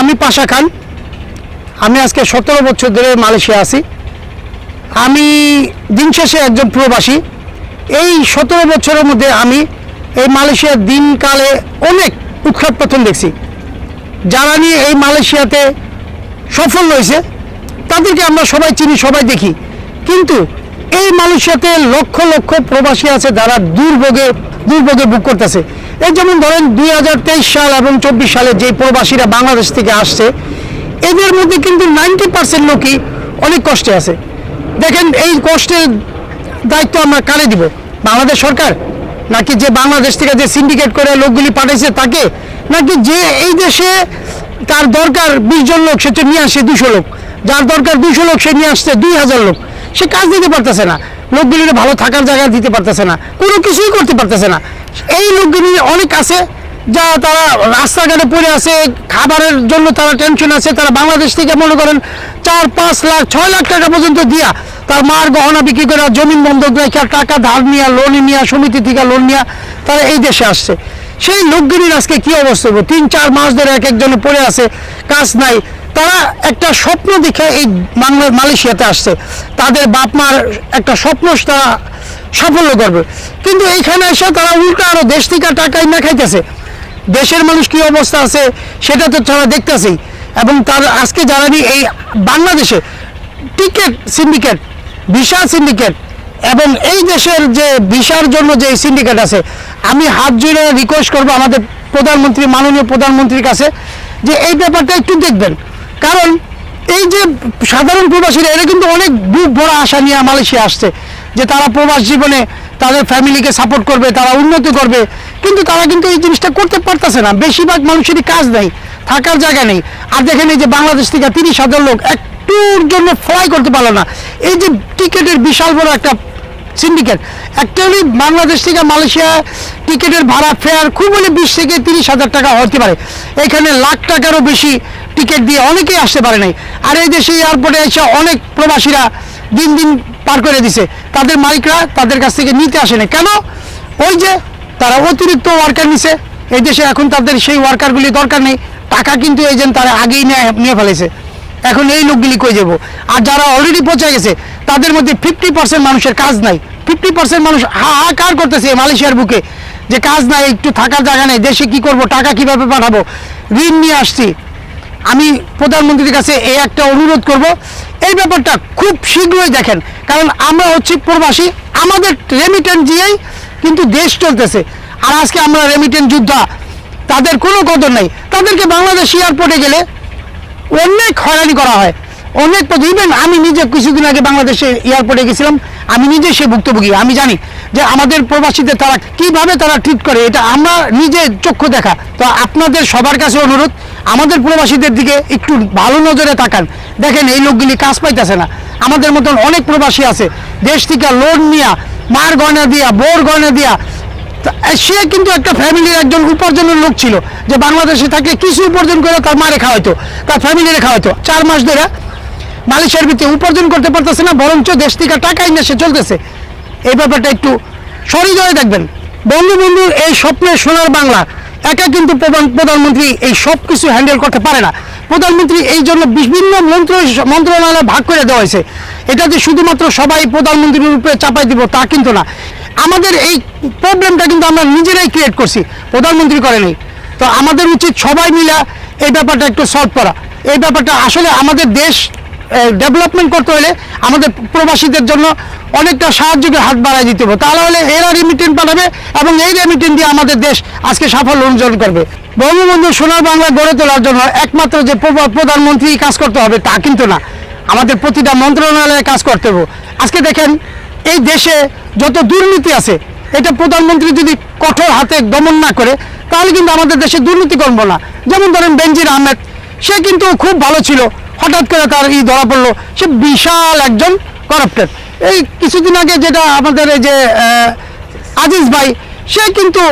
আমি পাশা খান। আমি আজকে সতেরো বছর ধরে মালয়েশিয়া আছি। আমি দিন শেষে একজন প্রবাসী। এই সতেরো বছরের মধ্যে আমি এই মালয়েশিয়ার দিনকালে অনেক উৎখাত পতন দেখছি। যারা নিয়ে এই মালয়েশিয়াতে সফল হয়েছে তাদেরকে আমরা সবাই চিনি, সবাই দেখি। কিন্তু এই মালয়েশিয়াতে লক্ষ লক্ষ প্রবাসী আছে যারা দুর্ভোগে দুর্ভোগে বুক করতেছে। এই যেমন ধরেন দুই হাজার তেইশ সাল এবং চব্বিশ সালে যে প্রবাসীরা বাংলাদেশ থেকে আসছে, এদের মধ্যে কিন্তু নাইনটি পার্সেন্ট লোকই অনেক কষ্টে আছে। দেখেন এই কষ্টের দায়িত্ব আমরা কারে দিব? বাংলাদেশ সরকার? নাকি যে বাংলাদেশ থেকে যে সিন্ডিকেট করে লোকগুলি পাঠাইছে তাকে? নাকি যে এই দেশে তার দরকার বিশ জন লোক, সে নিয়ে আসে দুশো লোক। যার দরকার দুশো লোক, সে নিয়ে আসছে দুই হাজার লোক। সে কাজ দিতে পারতেছে না। লোকগুলির ভালো থাকার জায়গা দিতে পারতেছে না। কোনো কিছুই করতে পারতেছে না। এই লোকগুলি অনেক আছে, যা তারা রাস্তাঘাটে পড়ে আছে, খাবারের জন্য তারা টেনশন আছে, তারা বাংলাদেশ থেকে মনে করেন চার, পাঁচ লাখ, ছয় লাখ টাকা পর্যন্ত দিয়া তার মার গহনা বিক্রি করে জমিন বন্ধক রেখে টাকা ধার নিয়ে লোন নিয়ে, সমিতি থেকে লোন নিয়ে তারা এই দেশে আসছে। সেই লোকগুলির আজকে কি অবস্থা হবে তিন, চার মাস ধরে এক একজনে পড়ে আছে, কাজ নাই। তারা একটা স্বপ্ন দেখে এই বাংলা মালয়েশিয়াতে আসছে। তাদের বাপ মার একটা স্বপ্ন তারা সাফল্য করবে। কিন্তু এইখানে এসে তারা উল্টো আরও দেশ থেকে টাকাই না খাইতেছে। দেশের মানুষ কি অবস্থা আছে সেটা তো তারা দেখতেছেই। এবং তার আজকে যারা এই বাংলাদেশে টিকেট সিন্ডিকেট, ভিসা সিন্ডিকেট এবং এই দেশের যে ভিসার জন্য যে সিন্ডিকেট আছে, আমি হাত জুড়ে রিকোয়েস্ট করব আমাদের প্রধানমন্ত্রী, মাননীয় প্রধানমন্ত্রীর কাছে যে এই ব্যাপারটা একটু দেখবেন। কারণ এই যে সাধারণ প্রবাসীরা, এরা কিন্তু অনেক বুক ভরা আশা নিয়ে মালয়েশিয়া আসছে। যে তারা প্রবাস জীবনে তাদের ফ্যামিলিকে সাপোর্ট করবে, তারা উন্নতি করবে, কিন্তু তারা কিন্তু এই জিনিসটা করতে পারতেছে না। বেশিরভাগ মানুষেরই কাজ নেই, থাকার জায়গা নেই। আর দেখেন এই যে বাংলাদেশ থেকে তিরিশ হাজার লোক একটুর জন্য ফ্লাই করতে পারল না। এই যে টিকেটের বিশাল বড় একটা সিন্ডিকেট অ্যাকচুয়ালি বাংলাদেশ থেকে মালয়েশিয়া টিকিটের ভাড়া ফেয়ার খুব হলে বিশ থেকে তিরিশ হাজার টাকা হতে পারে। এখানে লাখ টাকারও বেশি টিকিট দিয়ে অনেকেই আসতে পারে নাই। আর এই দেশে এয়ারপোর্টে এসে অনেক প্রবাসীরা দিন দিন পার করে দিছে। তাদের মালিকরা তাদের কাছ থেকে নিতে আসে না কেন? ওই যে তারা অতিরিক্ত ওয়ার্কার নিছে। এই দেশে এখন তাদের সেই ওয়ার্কারগুলি দরকার নেই। টাকা কিন্তু এই এজেন্ট তারা আগেই নিয়ে ফেলেছে। এখন এই লোকগুলি কই যাব? আর যারা অলরেডি পৌঁছে গেছে, তাদের মধ্যে ফিফটি পার্সেন্ট মানুষের কাজ নাই। ফিফটি পার্সেন্ট মানুষ হাহাকার করতেছে মালয়েশিয়ার বুকে যে কাজ নাই, একটু থাকার জায়গা নেই, দেশে কি করব, টাকা কীভাবে পাঠাবো? ঋণ নিয়ে আসছি। আমি প্রধানমন্ত্রীর কাছে এই একটা অনুরোধ করব এই ব্যাপারটা খুব শীঘ্রই দেখেন। কারণ আমরা হচ্ছি প্রবাসী, আমাদের রেমিটেন্স দিয়েই কিন্তু দেশ চলতেছে। আর আজকে আমরা রেমিটেন্স যোদ্ধা, তাদের কোনো কদর নেই। তাদেরকে বাংলাদেশ এয়ারপোর্টে গেলে অনেক হয়রানি করা হয়। অনেক ইভেন আমি নিজে কিছুদিন আগে বাংলাদেশে এয়ারপোর্টে গেছিলাম, আমি নিজে সে ভুক্তভোগী। আমি জানি যে আমাদের প্রবাসীদের তারা কীভাবে তারা ট্রিট করে, এটা আমরা নিজে চক্ষু দেখা। তো আপনাদের সবার কাছে অনুরোধ, আমাদের প্রবাসীদের দিকে একটু ভালো নজরে তাকান। দেখেন এই লোকগুলি কাজ পাইতেছে না। আমাদের মতন অনেক প্রবাসী আছে, দেশ থেকে লোন নিয়া, মার গয়না দিয়া বোর গয়না দিয়া সে কিন্তু একটা ফ্যামিলির একজন উপার্জনের লোক ছিল, যে বাংলাদেশে থাকলে কিছু উপার্জন করে তার মারে খাওয়াইতো, তার ফ্যামিলি রেখা হয়তো চার মাস ধরে মালয়েশিয়ার ভিতরে উপার্জন করতে পারতেছে না, বরঞ্চ দেশ থেকে টাকাই না সে চলতেছে। এই ব্যাপারটা একটু সরিদয়ে দেখবেন। বন্ধু বন্ধুর এই স্বপ্নের সোনার বাংলা, একা কিন্তু প্রধান- প্রধানমন্ত্রী এই সব কিছু হ্যান্ডেল করতে পারে না। প্রধানমন্ত্রী এই জন্য বিভিন্ন মন্ত্র মন্ত্রণালয় ভাগ করে দেওয়া হয়েছে। এটা যে শুধুমাত্র সবাই প্রধানমন্ত্রীর রূপে চাপাই দিব, তা কিন্তু না। আমাদের এই প্রবলেমটা কিন্তু আমরা নিজেরাই ক্রিয়েট করছি, প্রধানমন্ত্রী করে নেই তো আমাদের উচিত সবাই মিলে এই ব্যাপারটা একটু সলভ করা। এই ব্যাপারটা আসলে আমাদের দেশ ডেভেলপমেন্ট করতে হলে আমাদের প্রবাসীদের জন্য অনেকটা সাহায্যকে হাত বাড়াই দিতে হবে। তাহলে হলে এরা রেমিটেন্ট পাঠাবে এবং এই রেমিটেন্ট দিয়ে আমাদের দেশ আজকে সাফল্য অর্জন করবে। বঙ্গবন্ধু সোনার বাংলা গড়ে তোলার জন্য একমাত্র যে প্রধানমন্ত্রী কাজ করতে হবে তা কিন্তু না। আমাদের প্রতিটা মন্ত্রণালয়ে কাজ করতে হবে। আজকে দেখেন, এই দেশে যত দুর্নীতি আছে, এটা প্রধানমন্ত্রী যদি কঠোর হাতে দমন না করে, তাহলে কিন্তু আমাদের দেশে দুর্নীতি করব না। যেমন ধরেন বেনজির আহমেদ, সে কিন্তু খুব ভালো ছিল। হঠাৎ করে তার ই ধরা পড়ল। সে বিশাল একজন করাপ্টেড। এই কিছুদিন আগে যেটা আমাদের এই যে আজিজ ভাই, সে কিন্তু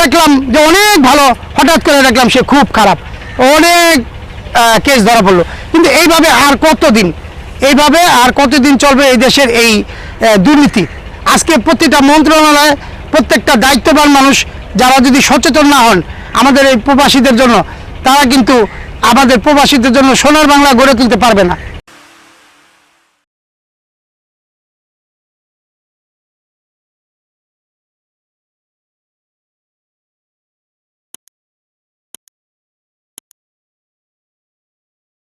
দেখলাম যে অনেক ভালো, হঠাৎ করে দেখলাম সে খুব খারাপ। অনেক কেস ধরা পড়ল। কিন্তু এইভাবে আর কতদিন, এইভাবে আর কতদিন চলবে এই দেশের এই দুর্নীতি? আজকে প্রতিটা মন্ত্রণালয়ে, প্রত্যেকটা দায়িত্ববান মানুষ, যারা যদি সচেতন না হন আমাদের এই প্রবাসীদের জন্য, তারা কিন্তু আমাদের প্রবাসীদের জন্য সোনার বাংলা গড়ে তুলতে পারবে না।